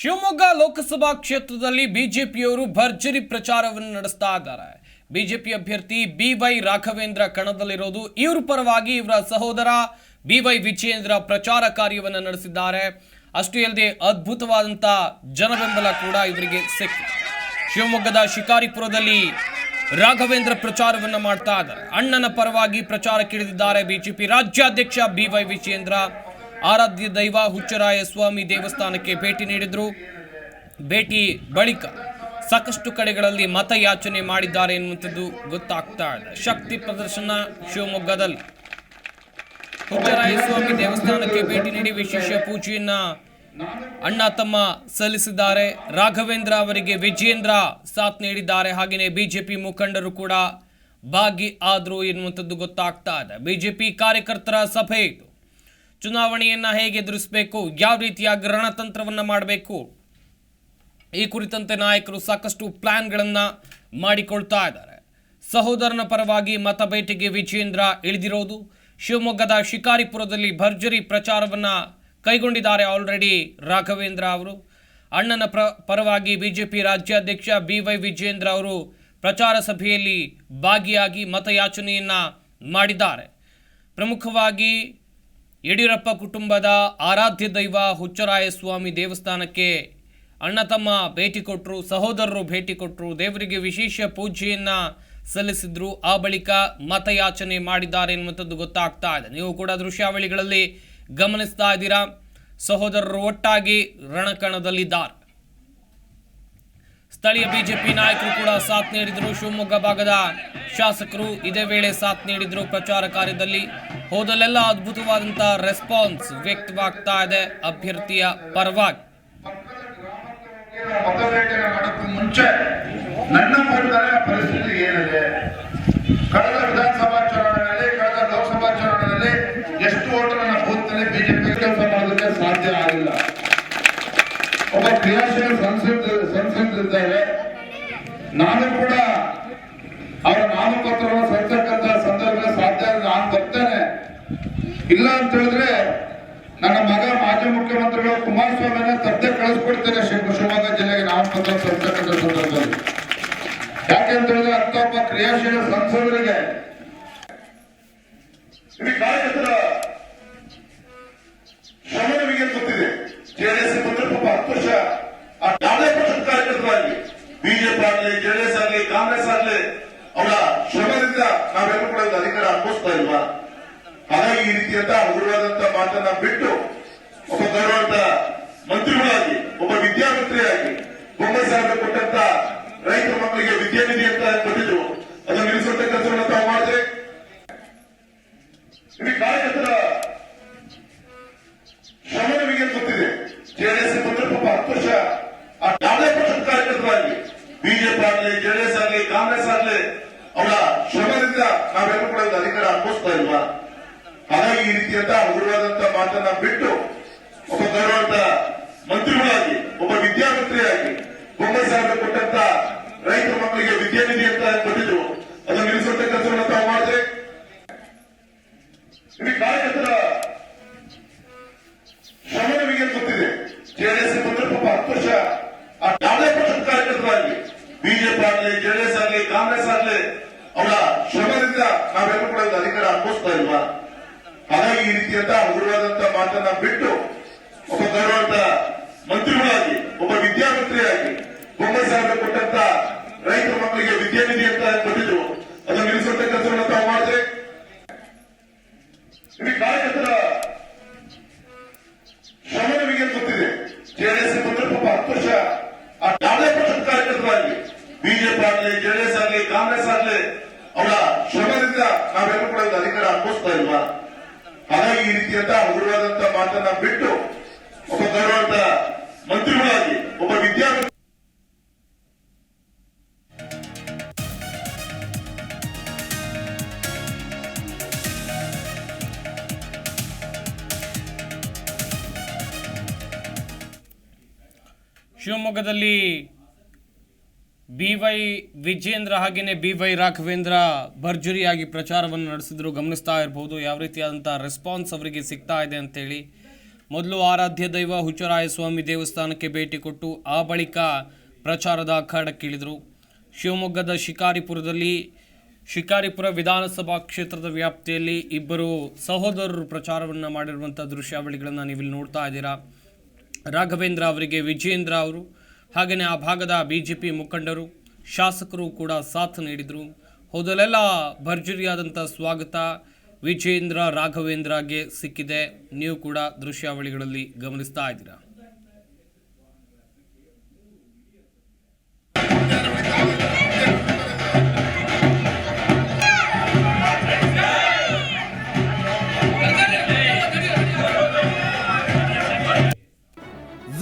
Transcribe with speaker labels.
Speaker 1: ಶಿವಮೊಗ್ಗ ಲೋಕಸಭಾ ಕ್ಷೇತ್ರದಲ್ಲಿ ಬಿಜೆಪಿಯವರು ಭರ್ಜರಿ ಪ್ರಚಾರವನ್ನು ನಡೆಸ್ತಾ ಇದ್ದಾರೆ. ಬಿಜೆಪಿ ಅಭ್ಯರ್ಥಿ ಬಿ ವೈ ರಾಘವೇಂದ್ರ ಕಣದಲ್ಲಿರೋದು. ಇವ್ರ ಪರವಾಗಿ ಇವರ ಸಹೋದರ ಬಿ ವೈ ವಿಜಯೇಂದ್ರ ಪ್ರಚಾರ ಕಾರ್ಯವನ್ನು ನಡೆಸಿದ್ದಾರೆ. ಅಷ್ಟೇ ಅಲ್ಲದೆ ಅದ್ಭುತವಾದಂಥ ಜನಬೆಂಬಲ ಕೂಡ ಇವರಿಗೆ ಸಿಕ್ಕಿದೆ. ಶಿವಮೊಗ್ಗದ ಶಿಕಾರಿಪುರದಲ್ಲಿ ರಾಘವೇಂದ್ರ ಪ್ರಚಾರವನ್ನು ಮಾಡ್ತಾ ಇದ್ದಾರೆ. ಅಣ್ಣನ ಪರವಾಗಿ ಪ್ರಚಾರಕ್ಕಿಳಿದಿದ್ದಾರೆ ಬಿಜೆಪಿ ರಾಜ್ಯಾಧ್ಯಕ್ಷ ಬಿ ವೈ ವಿಜಯೇಂದ್ರ. ಆರಾಧ್ಯ ದೈವ ಹುಚ್ಚರಾಯ ಸ್ವಾಮಿ ದೇವಸ್ಥಾನಕ್ಕೆ ಭೇಟಿ ನೀಡಿದರು. ಭೇಟಿ ಬಳಿಕ ಸಾಕಷ್ಟು ಕಡೆಗಳಲ್ಲಿ ಮತಯಾಚನೆ ಮಾಡಿದ್ದಾರೆ ಎನ್ನುವಂಥದ್ದು ಗೊತ್ತಾಗ್ತಾ ಇದೆ ಶಕ್ತಿ ಪ್ರದರ್ಶನ ಶಿವಮೊಗ್ಗದಲ್ಲಿ. ಹುಚ್ಚರಾಯ ಸ್ವಾಮಿ ದೇವಸ್ಥಾನಕ್ಕೆ ಭೇಟಿ ನೀಡಿ ವಿಶೇಷ ಪೂಜೆಯನ್ನ ಅಣ್ಣ, ತಮ್ಮ ಸಲ್ಲಿಸಿದ್ದಾರೆ. ರಾಘವೇಂದ್ರ ಅವರಿಗೆ ವಿಜೇಂದ್ರ ಸಾಥ್ ನೀಡಿದ್ದಾರೆ. ಹಾಗೆಯೇ ಬಿಜೆಪಿ ಮುಖಂಡರು ಕೂಡ ಭಾಗಿ ಆದರು ಎನ್ನುವಂಥದ್ದು ಗೊತ್ತಾಗ್ತಾ ಇದೆ. ಬಿಜೆಪಿ ಕಾರ್ಯಕರ್ತರ ಸಭೆ ಇದು. ಚುನಾವಣೆಯನ್ನ ಹೇಗೆ ಎದುರಿಸಬೇಕು, ಯಾವ ರೀತಿಯ ರಣತಂತ್ರವನ್ನು ಮಾಡಬೇಕು, ಈ ಕುರಿತಂತೆ ನಾಯಕರು ಸಾಕಷ್ಟು ಪ್ಲ್ಯಾನ್ಗಳನ್ನು ಮಾಡಿಕೊಳ್ತಾ ಇದ್ದಾರೆ. ಸಹೋದರನ ಪರವಾಗಿ ಮತ ಭೇಟಿಗೆ ವಿಜೇಂದ್ರ ಇಳಿದಿರೋದು, ಶಿವಮೊಗ್ಗದ ಶಿಕಾರಿಪುರದಲ್ಲಿ ಭರ್ಜರಿ ಪ್ರಚಾರವನ್ನ ಕೈಗೊಂಡಿದ್ದಾರೆ ಆಲ್ರೆಡಿ ರಾಘವೇಂದ್ರ ಅವರು. ಅಣ್ಣನ ಪ್ರ, ಪರವಾಗಿ ಬಿಜೆಪಿ ರಾಜ್ಯಾಧ್ಯಕ್ಷ ಬಿ ವೈ ವಿಜೇಂದ್ರ ಅವರು ಪ್ರಚಾರ ಸಭೆಯಲ್ಲಿ ಭಾಗಿಯಾಗಿ ಮತಯಾಚನೆಯನ್ನು ಮಾಡಿದ್ದಾರೆ. ಪ್ರಮುಖವಾಗಿ ಯಡಿಯೂರಪ್ಪ ಕುಟುಂಬದ ಆರಾಧ್ಯ ದೈವ ಹುಚ್ಚರಾಯಸ್ವಾಮಿ ದೇವಸ್ಥಾನಕ್ಕೆ ಅಣ್ಣ ತಮ್ಮ ಭೇಟಿ ಕೊಟ್ಟರು ಸಹೋದರರು ಭೇಟಿ ಕೊಟ್ಟರು ದೇವರಿಗೆ ವಿಶೇಷ ಪೂಜೆಯನ್ನ ಸಲ್ಲಿಸಿದ್ರು. ಆ ಬಳಿಕ ಮತಯಾಚನೆ ಮಾಡಿದ್ದಾರೆ ಎನ್ನುವಂಥದ್ದು ಗೊತ್ತಾಗ್ತಾ ಇದೆ. ನೀವು ಕೂಡ ದೃಶ್ಯಾವಳಿಗಳಲ್ಲಿ ಗಮನಿಸ್ತಾ ಇದ್ದೀರಾ? ಸಹೋದರರು ಒಟ್ಟಾಗಿ ರಣಕಣದಲ್ಲಿದ್ದಾರೆ. ಸ್ಥಳೀಯ ಬಿಜೆಪಿ ನಾಯಕರು ಕೂಡ ಸಾಥ್ ನೀಡಿದರು ಶಿವಮೊಗ್ಗ ಭಾಗದ ಶಾಸಕರು ಇದೇ ವೇಳೆ ಸಾಥ್ ನೀಡಿದ್ರು ಪ್ರಚಾರ ಕಾರ್ಯದಲ್ಲಿ. ಹೋದಲ್ಲೆಲ್ಲ ಅದ್ಭುತವಾದಂತಹ ರೆಸ್ಪಾನ್ಸ್ ವ್ಯಕ್ತವಾಗ್ತಾ ಇದೆ ಅಭ್ಯರ್ಥಿಯ ಪರವಾಗಿ.
Speaker 2: ಮುಂಚೆ ನನ್ನ ಪರಿಸ್ಥಿತಿ ಏನಿದೆ ಕಳೆದ ವಿಧಾನಸಭಾ ಚುನಾವಣೆಯಲ್ಲಿ ಕಳೆದ ಲೋಕಸಭಾ ಚುನಾವಣೆಯಲ್ಲಿ ಎಷ್ಟು ಓಟು ನನ್ನ ಬೂತ್ನಲ್ಲಿ ಬಿಜೆಪಿ ಕೆಲಸ ಮಾಡೋದಕ್ಕೆ ಸಾಧ್ಯ ಆಗಿಲ್ಲ ಒಬ್ಬ ಕ್ರಿಯಾಶೀಲ ಸಂಸದ ಸಂಸದರಿದ್ದಾರೆ ನಾನು ಕೂಡ ನಾಮಪತ್ರವನ್ನು ಸಲ್ಲಿಸಕ್ಕಂತ ಸಂದರ್ಭ ಸಾಧ್ಯ. ನಾನು ಬರ್ತೇನೆ ಇಲ್ಲ ಅಂತ ಹೇಳಿದ್ರೆ ನನ್ನ ಮಗ ಮಾಜಿ ಮುಖ್ಯಮಂತ್ರಿಗಳು ಕುಮಾರಸ್ವಾಮಿನ ತಪ್ಪದೆ ಕಳಿಸ್ಕೊಡ್ತೇನೆ ಶಿವ- ಶಿವಮೊಗ್ಗ ಜಿಲ್ಲೆಗೆ ನಾಮಪತ್ರ ಸಲ್ಲಿಸತಕ್ಕಂಥ ಸಂದರ್ಭದಲ್ಲಿ ಯಾಕೆ ಅಂತ ಹೇಳಿದ್ರೆ ಅಂತ ಒಬ್ಬ ಕ್ರಿಯಾಶೀಲ ಸಂಸದರಿಗೆ
Speaker 3: ಇಡೀ ಕಾರ್ಯಕರ್ತರ ಶ್ರಮ ನಿಮಗೆ ಗೊತ್ತಿದೆ ಜೆಡಿಎಸ್ ಬಂದ್ರೆ ಪಾಪ ಹತ್ತು ವರ್ಷ ಆ ಯಾವುದೇ ಪಕ್ಷದ ಕಾರ್ಯಕರ್ತರಾಗಲಿ ಬಿಜೆಪಿ ಆಗಲಿ ಜೆಡಿಎಸ್ ಆಗಲಿ ಕಾಂಗ್ರೆಸ್ ಆಗಲಿ ಅವರ ಶ್ರಮದಿಂದ ನಾವೆಲ್ಲರೂ ಕೂಡ ಅಧಿಕಾರ ಅನುಭವಿಸ್ತಾ ಇಲ್ವಾ? ಹಾಗಾಗಿ ಈ ರೀತಿಯಂತ ಹಗುರವಾದಂತ ಮಾತನ್ನ ಬಿಟ್ಟು ಒಬ್ಬ ಗೌರವಂತ ಮಂತ್ರಿಗಳಾಗಿ, ಒಬ್ಬ ವಿದ್ಯಾಮಂತ್ರಿಯಾಗಿ ಬೊಮ್ಮೆ ಸಾಹೇಬರು ಕೊಟ್ಟಂತ ರೈತರ ಮಕ್ಕಳಿಗೆ ವಿದ್ಯಾನಿಧಿ ಅಂತ ಕೊಟ್ಟಿದ್ರು ಅದನ್ನು ನಿಲ್ಲಿಸುವಂತ ಕೆಲಸವನ್ನು ತಾವು ಮಾಡಿದ್ರೆ ಇಡೀ ಕಾರ್ಯಕರ್ತರ ಶ್ರಮ ನಿಮಗೆ ಗೊತ್ತಿದೆ ಜೆಡಿಎಸ್ ಬಂದ್ರೆ ಪಾಪ ಹತ್ತು ವರ್ಷ ಆ ಯಾವುದೇ ಪಕ್ಷದ ಕಾರ್ಯಕರ್ತರಾಗಲಿ ಬಿಜೆಪಿ ಆಗಲಿ ಜೆಡಿಎಸ್ ಆಗಲಿ ಕಾಂಗ್ರೆಸ್ ಆಗಲಿ ಅವರ ಶ್ರಮದಿಂದ ನಾವೆಲ್ಲರೂ ಕೂಡ ಒಂದು ಅಧಿಕಾರ ಅನುಭವಿಸ್ತಾ ಇಲ್ವಾ ಹಾಗಾಗಿ ಈ ರೀತಿಯಂತ ಹಗುರವಾದಂತ ಮಾತನ್ನ ಬಿಟ್ಟು ಒಬ್ಬ ಗೌರವಂತ ಮಂತ್ರಿಗಳಾಗಿ, ಒಬ್ಬ ವಿದ್ಯಾಮಂತ್ರಿಯಾಗಿ ಬೊಮ್ಮೆ ಸಾಹೇಬ್ ಕೊಟ್ಟಂತ ರೈತರ ಮಕ್ಕಳಿಗೆ ವಿದ್ಯಾನಿಧಿ ಅಂತ ಕೊಟ್ಟಿದ್ರು. ಅದನ್ನು ನಿಲ್ಲಿಸುವಂತ ಕೆಲಸವನ್ನು ತಾವು ಮಾಡಿದ್ರೆ? ಇಡೀ ಕಾರ್ಯಕರ್ತರ ಶ್ರಮ ನಿಮಗೆ ಗೊತ್ತಿದೆ. ಜೆಡಿಎಸ್ ಬಂದ್ರೆ ಪಾಪ ಹತ್ತು ವರ್ಷ ಆ ಯಾವುದೇ ಪಕ್ಷದ ಕಾರ್ಯಕರ್ತರಾಗಲಿ. ಬಿಜೆಪಿ ಆಗಲಿ, ಜೆಡಿಎಸ್ ಆಗಲಿ, ಕಾಂಗ್ರೆಸ್ ಆಗಲಿ, ಅವರ ಶ್ರಮದಿಂದ ನಾವೆಲ್ಲರೂ ಕೂಡ ಅಧಿಕಾರ ಅನುಭವಿಸ್ತಾ ಇಲ್ವಾ? ಹಾಗಾಗಿ ಈ ರೀತಿಯಂತ ಹಗುರವಾದಂತ ಮಾತನ್ನ ಬಿಟ್ಟು ಒಬ್ಬ ಗೌರವಂತ ಮಂತ್ರಿಗಳಾಗಿ, ಒಬ್ಬ ವಿದ್ಯಾಮಂತ್ರಿಯಾಗಿ ಬೊಮ್ಮೆ ಸಾಹೇಬರು ಕೊಟ್ಟಂತ ರೈತರ ಮಕ್ಕಳಿಗೆ ವಿದ್ಯಾನಿಧಿ ಅಂತ ಕೊಟ್ಟಿದ್ರು ಅದನ್ನು ನಿಲ್ಲಿಸುವಂತ ಕೆಲಸವನ್ನು ತಾವು ಮಾಡಿದ್ರೆ ಕಾರ್ಯಕರ್ತರ ಶ್ರಮ ಗೊತ್ತಿದೆ. ಜೆಡಿಎಸ್ ಬಂದ್ರೆ ಪಾಪ ಹತ್ತು ವರ್ಷ ಆ ಯಾವುದೇ ಪಕ್ಷದ ಕಾರ್ಯಕರ್ತರಾಗಲಿ ಬಿಜೆಪಿ ಆಗಲಿ, ಜೆಡಿಎಸ್ ಆಗಲಿ, ಕಾಂಗ್ರೆಸ್ ಆಗಲಿ, ಅವರ ಶ್ರಮದಿಂದ ನಾವೆಲ್ಲರೂ ಕೂಡ ಅಧಿಕಾರ ಅನುಭವಿಸ್ತಾ ಇಲ್ವಾ? ಹಾಗಾಗಿ ಈ ರೀತಿಯಂತ ಹಗುರವಾದಂತ ಮಾತನ್ನ ಬಿಟ್ಟು ಒಬ್ಬ ಗೌರವಂತ ಮಂತ್ರಿಗಳಾಗಿ ಒಬ್ಬ ವಿದ್ಯಾರ್ಥಿ
Speaker 1: ಶಿವಮೊಗ್ಗದಲ್ಲಿ ಬಿ ವೈ ವಿಜೇಂದ್ರ ಹಾಗೆಯೇ ಬಿ ವೈ ರಾಘವೇಂದ್ರ ಭರ್ಜರಿಯಾಗಿ ಪ್ರಚಾರವನ್ನು ನಡೆಸಿದ್ರು. ಗಮನಿಸ್ತಾ ಇರಬಹುದು ಯಾವ ರೀತಿಯಾದಂಥ ರೆಸ್ಪಾನ್ಸ್ ಅವರಿಗೆ ಸಿಗ್ತಾ ಇದೆ ಅಂತೇಳಿ. ಮೊದಲು ಆರಾಧ್ಯ ದೈವ ಹುಚ್ಚರಾಯ ಸ್ವಾಮಿ ದೇವಸ್ಥಾನಕ್ಕೆ ಭೇಟಿ ಕೊಟ್ಟು, ಆ ಬಳಿಕ ಪ್ರಚಾರದ ಅಖಾಡಕ್ಕಿಳಿದರು. ಶಿವಮೊಗ್ಗದ ಶಿಕಾರಿಪುರದಲ್ಲಿ, ಶಿಕಾರಿಪುರ ವಿಧಾನಸಭಾ ಕ್ಷೇತ್ರದ ವ್ಯಾಪ್ತಿಯಲ್ಲಿ ಇಬ್ಬರು ಸಹೋದರರು ಪ್ರಚಾರವನ್ನು ಮಾಡಿರುವಂಥ ದೃಶ್ಯಾವಳಿಗಳನ್ನು ನೀವಿಲ್ಲಿ ನೋಡ್ತಾ ಇದ್ದೀರಾ. ರಾಘವೇಂದ್ರ ಅವರಿಗೆ ವಿಜೇಂದ್ರ ಅವರು ಹಾಗೆಯೇ ಆ ಭಾಗದ ಬಿ ಜೆ ಪಿ ಮುಖಂಡರು, ಶಾಸಕರು ಕೂಡ ಸಾಥ್ ನೀಡಿದರು. ಹೋದಲೆಲ್ಲ ಭರ್ಜರಿಯಾದಂಥ ಸ್ವಾಗತ ವಿಜೇಂದ್ರ ರಾಘವೇಂದ್ರಗೆ ಸಿಕ್ಕಿದೆ. ನೀವು ಕೂಡ ದೃಶ್ಯಾವಳಿಗಳಲ್ಲಿ ಗಮನಿಸ್ತಾ ಇದ್ದೀರಾ?